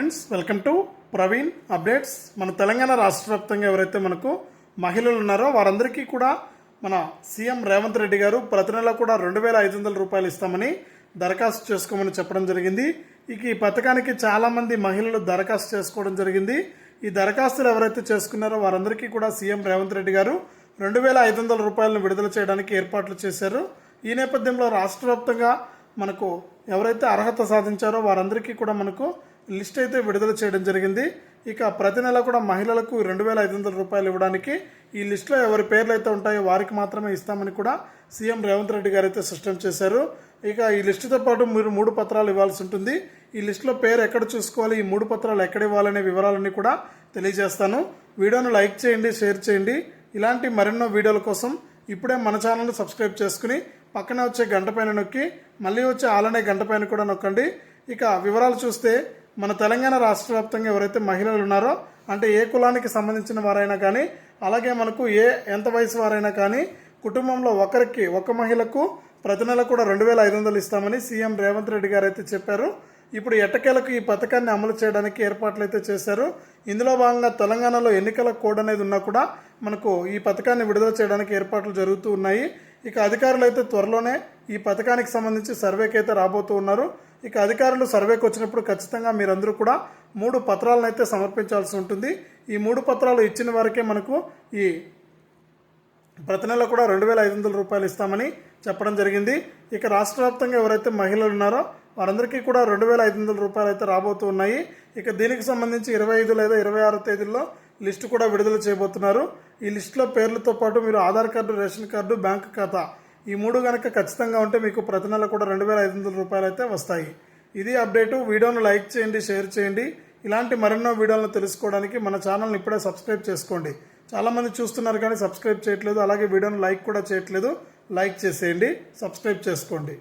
Friends welcome to Praveen updates మన తెలంగాణ రాష్ట్ర వ్యాప్తంగా ఎవరైతే మనకు మహిళలు ఉన్నారో వారందరికీ కూడా మన సీఎం రేవంత్ రెడ్డి గారు ప్రతి నెల కూడా రెండు వేల ఐదు వందల రూపాయలు ఇస్తామని దరఖాస్తు చేసుకోమని చెప్పడం జరిగింది. ఇక ఈ పథకానికి చాలామంది మహిళలు దరఖాస్తు చేసుకోవడం జరిగింది. ఈ దరఖాస్తులు ఎవరైతే చేసుకున్నారో వారందరికీ కూడా సీఎం రేవంత్ రెడ్డి గారు రెండు వేల ఐదు వందల రూపాయలను విడుదల చేయడానికి ఏర్పాట్లు చేశారు. ఈ నేపథ్యంలో రాష్ట్ర వ్యాప్తంగా మనకు ఎవరైతే అర్హత సాధించారో వారందరికీ కూడా మనకు లిస్ట్ అయితే విడుదల చేయడం జరిగింది. ఇక ప్రతి నెల కూడా మహిళలకు రెండు వేల ఐదు వందల రూపాయలు ఇవ్వడానికి ఈ లిస్టులో ఎవరి పేర్లు అయితే ఉంటాయో వారికి మాత్రమే ఇస్తామని కూడా సీఎం రేవంత్ రెడ్డి గారు అయితే స్పష్టం చేశారు. ఇక ఈ లిస్టుతో పాటు మీరు మూడు పత్రాలు ఇవ్వాల్సి ఉంటుంది. ఈ లిస్టులో పేరు ఎక్కడ చూసుకోవాలి ఈ మూడు పత్రాలు ఎక్కడ ఇవ్వాలనే వివరాలన్నీ కూడా తెలియజేస్తాను. వీడియోను లైక్ చేయండి షేర్ చేయండి. ఇలాంటి మరెన్నో వీడియోల కోసం ఇప్పుడే మన ఛానల్ని సబ్స్క్రైబ్ చేసుకుని పక్కనే వచ్చే గంట పైన నొక్కి మళ్ళీ వచ్చే ఆలనే గంట పైన కూడా నొక్కండి. ఇక వివరాలు చూస్తే మన తెలంగాణ రాష్ట్ర వ్యాప్తంగా ఎవరైతే మహిళలు ఉన్నారో అంటే ఏ కులానికి సంబంధించిన వారైనా కానీ అలాగే మనకు ఏ ఎంత వయసు వారైనా కానీ కుటుంబంలో ఒకరికి ఒక మహిళకు ప్రతి నెల కూడా రెండు వేల ఐదు వందలు ఇస్తామని సీఎం రేవంత్ రెడ్డి గారు అయితే చెప్పారు. ఇప్పుడు ఎట్టకేలకు ఈ పథకాన్ని అమలు చేయడానికి ఏర్పాట్లు అయితే చేశారు. ఇందులో భాగంగా తెలంగాణలో ఎన్నికల కోడ్ అనేది ఉన్నా కూడా మనకు ఈ పథకాన్ని విడుదల చేయడానికి ఏర్పాట్లు జరుగుతూ ఉన్నాయి. ఇక అధికారులు అయితే త్వరలోనే ఈ పథకానికి సంబంధించి సర్వేకి అయితే రాబోతూ ఉన్నారు. ఇక అధికారులు సర్వేకి వచ్చినప్పుడు ఖచ్చితంగా మీరందరూ కూడా మూడు పత్రాలను అయితే సమర్పించాల్సి ఉంటుంది. ఈ మూడు పత్రాలు ఇచ్చిన వారికే మనకు ఈ ప్రతి నెల కూడా రెండు వేల ఐదు వందల రూపాయలు ఇస్తామని చెప్పడం జరిగింది. ఇక రాష్ట్ర వ్యాప్తంగా ఎవరైతే మహిళలు ఉన్నారో వారందరికీ కూడా రెండు వేల ఐదు వందల రూపాయలు అయితే రాబోతూ ఉన్నాయి. ఇక దీనికి సంబంధించి ఇరవై ఐదు లేదా ఇరవై ఆరు తేదీల్లో లిస్టు కూడా విడుదల చేయబోతున్నారు. ఈ లిస్టులో పేర్లతో పాటు మీరు Aadhaar card ration card bank ఖాతా ఈ మూడు కనుక ఖచ్చితంగా ఉంటే మీకు ప్రతి నెల కూడా రెండు వేల ఐదు వందల రూపాయలు అయితే వస్తాయి. ఇది అప్డేటు. వీడియోను లైక్ చేయండి షేర్ చేయండి. ఇలాంటి మరెన్నో వీడియోలను తెలుసుకోవడానికి మన ఛానల్ని ఇప్పుడే సబ్స్క్రైబ్ చేసుకోండి. చాలామంది చూస్తున్నారు కానీ సబ్స్క్రైబ్ చేయట్లేదు. అలాగే వీడియోను లైక్ కూడా చేయట్లేదు. లైక్ చేసేయండి సబ్స్క్రైబ్ చేసుకోండి.